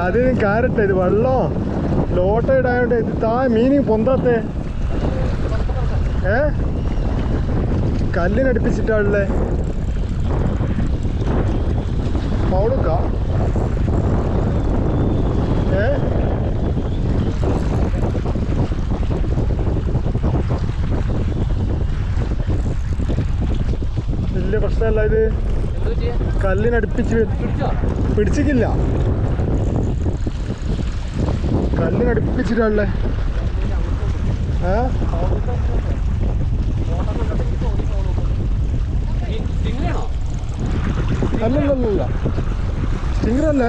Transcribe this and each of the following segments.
അത് കാരട്ടെ ഇത് വെള്ളോ. ലോട്ട ഇടായോണ്ട് ഇത് താ മീനിങ് പൊന്താത്തേ. ഏ? കല്ലിനടുപ്പിച്ചിട്ടാണല്ലേ പൗളുക്ക ഏ? വലിയ പ്രശ്നമല്ല ഇത്. കല്ലിനടുപ്പിച്ച് പിടിച്ചോ? പിടിച്ചിട്ടില്ല കല്ലിനടുപ്പിച്ചിട്ടല്ലേ ഏ? അല്ലല്ലല്ല സ്റ്റിങ്ങാണോ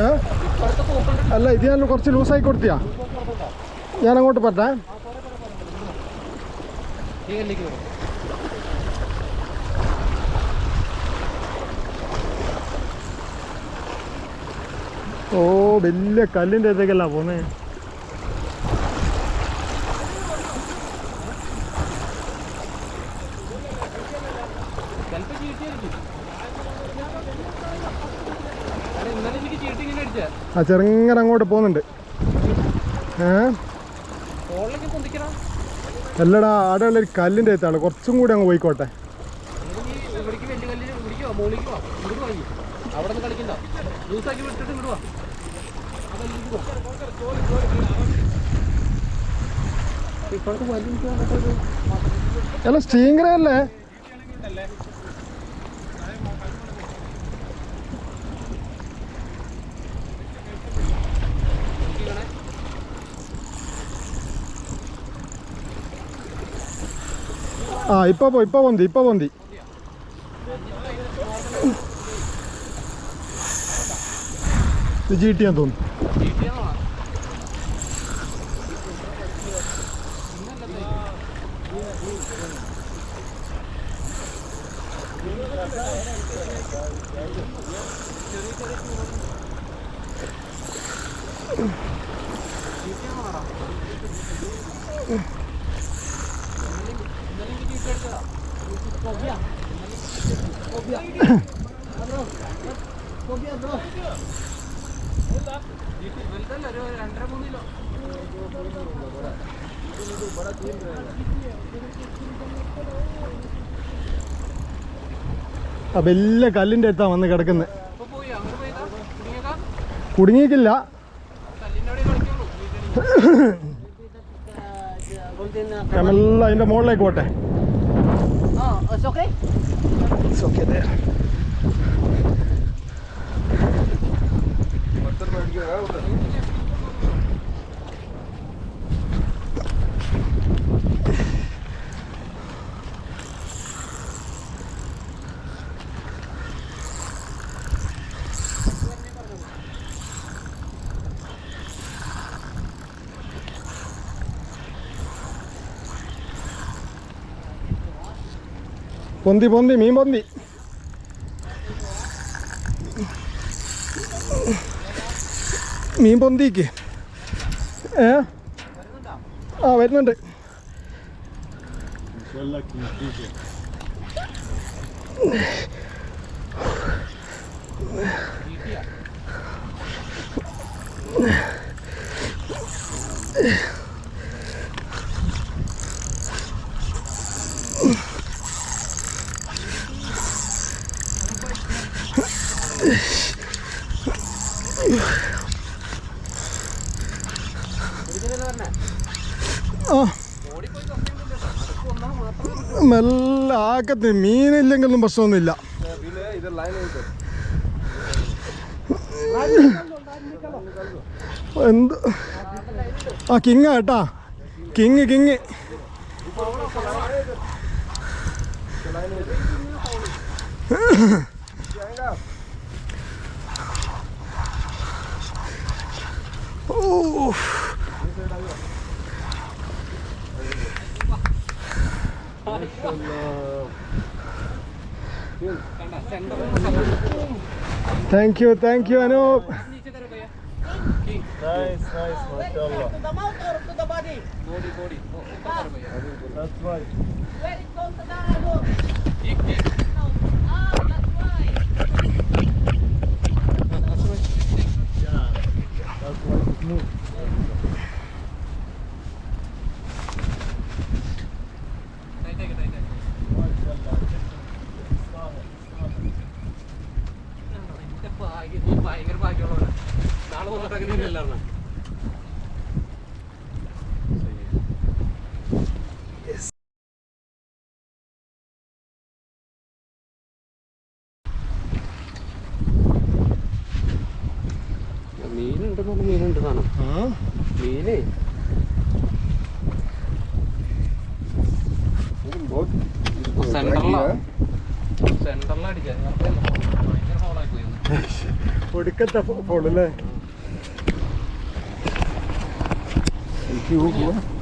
ഏ? അല്ല ഇത് ഞാൻ കുറച്ച് ലൂസായി കൊടുത്തിയാ. ഞാൻ അങ്ങോട്ട് പറ്റേ ഓ വലിയ കല്ലിന്റെ അടുത്തേക്കല്ല പോന്നേ. ആ ചെറുങ്ങനെ അങ്ങോട്ട് പോകുന്നുണ്ട്. ഏ? അല്ലടാ അവിടെ ഉള്ള ഒരു കല്ലിന്റെ അടുത്താണ്. കുറച്ചും കൂടി അങ്ങ് പോയിക്കോട്ടെ. അവിടെ നിന്ന് കളിക്കണ്ട? ലൂസാക്കി വിട്ടിട്ട് ഇങ്ങോട്ട് അല്ല സ്റ്റീങ്കറ അല്ലേ നോക്കിക്കണേ ആ ഇപ്പൊ പോ ഇപ്പൊ പൊന്തി ഇപ്പൊ പൊന്തി. ഇത് ജി ടി ഞാൻ തോന്നുന്നു. बड़ा ആ വലിയ കല്ലിന്റെ അടുത്താ വന്ന് കിടക്കുന്നത് കുടുങ്ങിയിട്ടില്ല ഞങ്ങളെല്ലാം അതിന്റെ മുകളിലേക്ക് പോട്ടെ ഓക്കെ പൊന്തി പൊന്തി മീൻ പൊന്തി. മീൻ പൊന്തിക്ക്. ഏ? ആ വരുന്നുണ്ട്. ആ മെല്ലെ ആക്കത്ത് മീനില്ലെങ്കിലും പ്രശ്നമൊന്നുമില്ല. എന്ത്? ആ കിങ് കേട്ടാ. കിങ് കിങ് ഓ Thank you, thank you, Anup. Nice, nice, mashallah. To the mouth or to the body? Body, body. That's right. To the. മീനുണ്ടെന്ന് പറഞ്ഞ മീനുണ്ട് സാധനം. മീനേ. ഒടുക്കത്തെ ഫോളല്ലേ 谢谢吴哥。